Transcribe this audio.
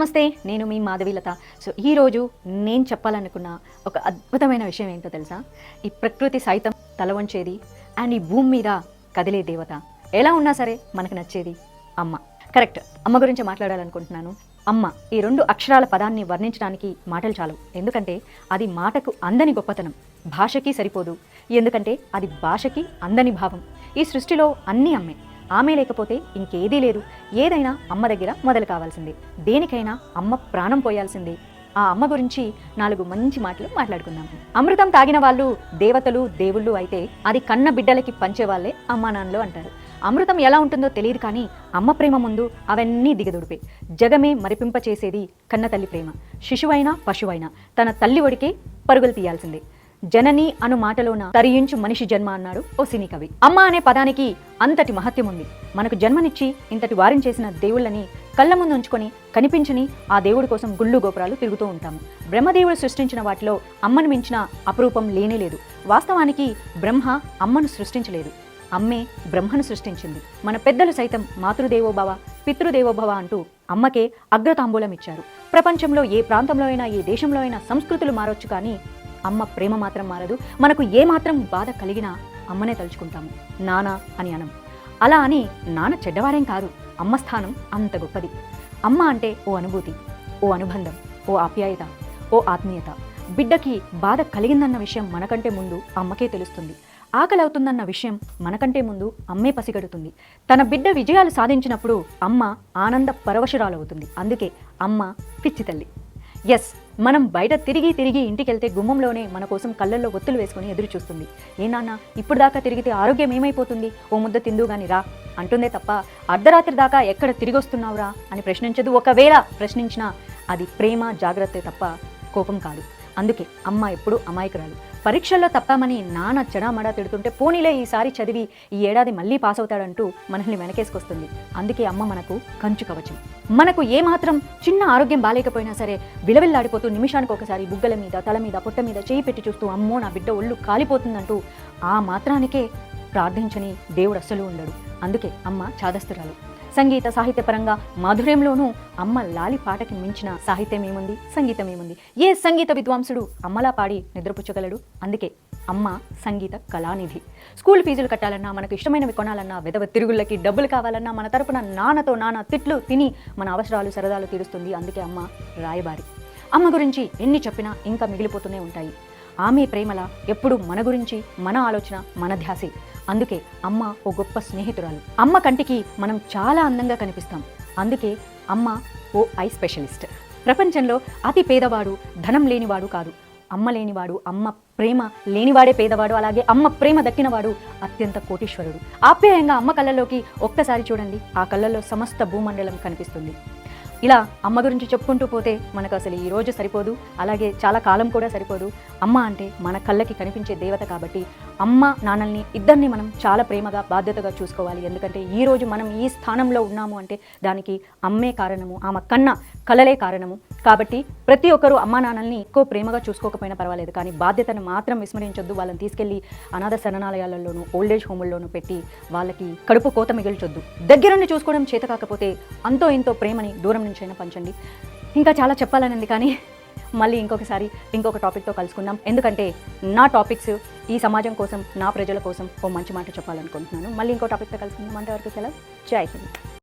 నమస్తే నేను మీ మాధవీలత. సో ఈరోజు నేను చెప్పాలనుకున్న ఒక అద్భుతమైన విషయం ఏంటో తెలుసా? ఈ ప్రకృతి సైతం తల వంచేది అండ్ ఈ భూమి మీద కదిలే దేవత. ఎలా ఉన్నా సరే మనకు నచ్చేది అమ్మ. కరెక్ట్ అమ్మ గురించి మాట్లాడాలనుకుంటున్నాను. అమ్మ ఈ రెండు అక్షరాల పదాన్ని వర్ణించడానికి మాటలు చాలు. ఎందుకంటే అది మాటకు అందని గొప్పతనం. భాషకి సరిపోదు. ఎందుకంటే అది భాషకి అందని భావం. ఈ సృష్టిలో అన్నీ అమ్మే. ఆమె లేకపోతే ఇంకేదీ లేదు. ఏదైనా అమ్మ దగ్గర మొదలు కావాల్సిందే. దేనికైనా అమ్మ ప్రాణం పోయాల్సిందే. ఆ అమ్మ గురించి నాలుగు మంచి మాటలు మాట్లాడుకుందాం. అమృతం తాగిన వాళ్ళు దేవతలు దేవుళ్ళు అయితే అది కన్న బిడ్డలకి పంచేవాళ్ళే అమ్మా నాన్నలు అంటారు. అమృతం ఎలా ఉంటుందో తెలియదు కానీ అమ్మ ప్రేమ ముందు అవన్నీ దిగదుడిపే. జగమే మరిపింప చేసేది కన్న తల్లి ప్రేమ. శిశువైనా పశువైనా తన తల్లి ఒడికే పరుగులు తీయాల్సిందే. జనని అను మాటలోన తరియించు మనిషి జన్మ అన్నాడు ఓ సినీ కవి. అమ్మ అనే పదానికి అంతటి మహత్యం ఉంది. మనకు జన్మనిచ్చి ఇంతటి వారిని చేసిన దేవుళ్ళని కళ్ళ ముందు ఉంచుకొని కనిపించని ఆ దేవుడి కోసం గుళ్ళు గోపురాలు తిరుగుతూ ఉంటాము. బ్రహ్మదేవుడు సృష్టించిన వాటిలో అమ్మను మించిన అపరూపం లేనే లేదు. వాస్తవానికి బ్రహ్మ అమ్మను సృష్టించలేదు. అమ్మే బ్రహ్మను సృష్టించింది. మన పెద్దలు సైతం మాతృదేవోభవ పితృదేవోభవ అంటూ అమ్మకే అగ్రతాంబూలం ఇచ్చారు. ప్రపంచంలో ఏ ప్రాంతంలో అయినా ఏ దేశంలో అయినా సంస్కృతులు మారొచ్చు కానీ అమ్మ ప్రేమ మాత్రం మారదు. మనకు ఏ మాత్రం బాధ కలిగినా అమ్మనే తలుచుకుంటాము నానా అని అనం. అలా అని నాన్న చెడ్డవారేం కాదు. అమ్మ స్థానం అంత గొప్పది. అమ్మ అంటే ఓ అనుభూతి ఓ అనుబంధం ఓ ఆప్యాయత ఓ ఆత్మీయత. బిడ్డకి బాధ కలిగిందన్న విషయం మనకంటే ముందు అమ్మకే తెలుస్తుంది. ఆకలి అవుతుందన్న విషయం మనకంటే ముందు అమ్మే పసిగడుతుంది. తన బిడ్డ విజయాలు సాధించినప్పుడు అమ్మ ఆనంద పరవశురాలవుతుంది. అందుకే అమ్మ పిచ్చి తల్లి. ఎస్ మనం బయట తిరిగి తిరిగి ఇంటికి వెళ్తే గుమ్మంలోనే మన కోసం కళ్ళల్లో ఒత్తులు వేసుకుని ఎదురు చూస్తుంది ఏ నాన్న ఇప్పుడు దాకా తిరిగితే ఆరోగ్యం ఏమైపోతుంది? ఓ ముద్ద తిందు గాని రా. అంటుందే తప్ప అర్ధరాత్రి దాకా ఎక్కడ తిరిగి వస్తున్నావురా అని ప్రశ్నించదు. ఒకవేళ ప్రశ్నించినా అది ప్రేమ జాగ్రత్త తప్ప కోపం కాదు. అందుకే అమ్మ ఎప్పుడు అమాయకురాలు. పరీక్షల్లో తప్పామని నాన్న చెడామడా తిడుతుంటే పోనీలే ఈసారి చదివి ఈ ఏడాది మళ్ళీ పాస్ అవుతాడంటూ మనల్ని వెనకేసుకొస్తుంది. అందుకే అమ్మ మనకు కంచు కవచం. మనకు ఏమాత్రం చిన్న ఆరోగ్యం బాగాలేకపోయినా సరే విలవిల్లాడిపోతూ నిమిషానికి ఒకసారి బుగ్గల మీద తల మీద పొట్ట మీద చేయి పెట్టి చూస్తూ అమ్మో నా బిడ్డ ఒళ్ళు కాలిపోతుందంటూ ఆ మాత్రానికే ప్రార్థించని దేవుడు అస్సలు ఉండడు. అందుకే అమ్మ చాదస్తురాలు. సంగీత సాహిత్యపరంగా మాధుర్యంలోనూ అమ్మ లాలి పాటకి మించిన సాహిత్యం ఏముంది? సంగీతం ఏముంది? ఏ సంగీత విద్వాంసుడు అమ్మలా పాడి నిద్రపుచ్చగలడు? అందుకే అమ్మ సంగీత కళానిధి. స్కూల్ ఫీజులు కట్టాలన్నా మనకు ఇష్టమైనవి కొనాలన్నా విధవ తిరుగుళ్ళకి డబ్బులు కావాలన్నా మన తరపున నాన్నతో నాన్న తిట్లు తిని మన అవసరాలు సరదాలు తీరుస్తుంది. అందుకే అమ్మ రాయబారి. అమ్మ గురించి ఎన్ని చెప్పినా ఇంకా మిగిలిపోతూనే ఉంటాయి. ఆమె ప్రేమల ఎప్పుడు మన గురించి మన ఆలోచన మన ధ్యాసే. అందుకే అమ్మ ఓ గొప్ప స్నేహితురాలు. అమ్మ కంటికి మనం చాలా అందంగా కనిపిస్తాం. అందుకే అమ్మ ఓ ఐ స్పెషలిస్ట్. ప్రపంచంలో అతి పేదవాడు ధనం లేనివాడు కాదు. అమ్మ లేనివాడు అమ్మ ప్రేమ లేనివాడే పేదవాడు అలాగే అమ్మ ప్రేమ దక్కినవాడు అత్యంత కోటీశ్వరుడు. ఆప్యాయంగా అమ్మ కళ్ళలోకి ఒక్కసారి చూడండి. ఆ కళ్ళల్లో సమస్త భూమండలం కనిపిస్తుంది. ఇలా అమ్మ గురించి చెప్పుకుంటూ పోతే మనకు అసలు ఈ రోజు సరిపోదు అలాగే చాలా కాలం కూడా సరిపోదు. అమ్మ అంటే మన కళ్ళకి కనిపించే దేవత కాబట్టి అమ్మ నాన్నల్ని ఇద్దరిని మనం చాలా ప్రేమగా బాధ్యతగా చూసుకోవాలి. ఎందుకంటే ఈ రోజు మనం ఈ స్థానంలో ఉన్నాము అంటే దానికి అమ్మే కారణము ఆమె కన్న కలలే కారణము. కాబట్టి ప్రతి ఒక్కరూ అమ్మ నాన్నల్ని ఎక్కువ ప్రేమగా చూసుకోకపోయినా పర్వాలేదు. కానీ బాధ్యతను మాత్రం విస్మరించొద్దు. వాళ్ళని తీసుకెళ్ళి అనాథ శరణాలయాలలోనూ ఓల్డేజ్ హోముల్లోనూ పెట్టి వాళ్ళకి కడుపు కోత మిగిల్చొద్దు. దగ్గరుండి చూసుకోవడం చేత కాకపోతే అంతో ఇంతో ప్రేమని దూరం నుంచైనా పంచండి. ఇంకా చాలా చెప్పాలనుంది కానీ మళ్ళీ ఇంకొకసారి ఇంకొక టాపిక్తో కలుసుకుందాం. ఎందుకంటే నా టాపిక్స్ ఈ సమాజం కోసం నా ప్రజల కోసం ఓ మంచి మాట చెప్పాలనుకుంటున్నాను. మళ్ళీ ఇంకో టాపిక్తో కలుసుకుందాం. అంతవరకు సెలవు. జై హింద్.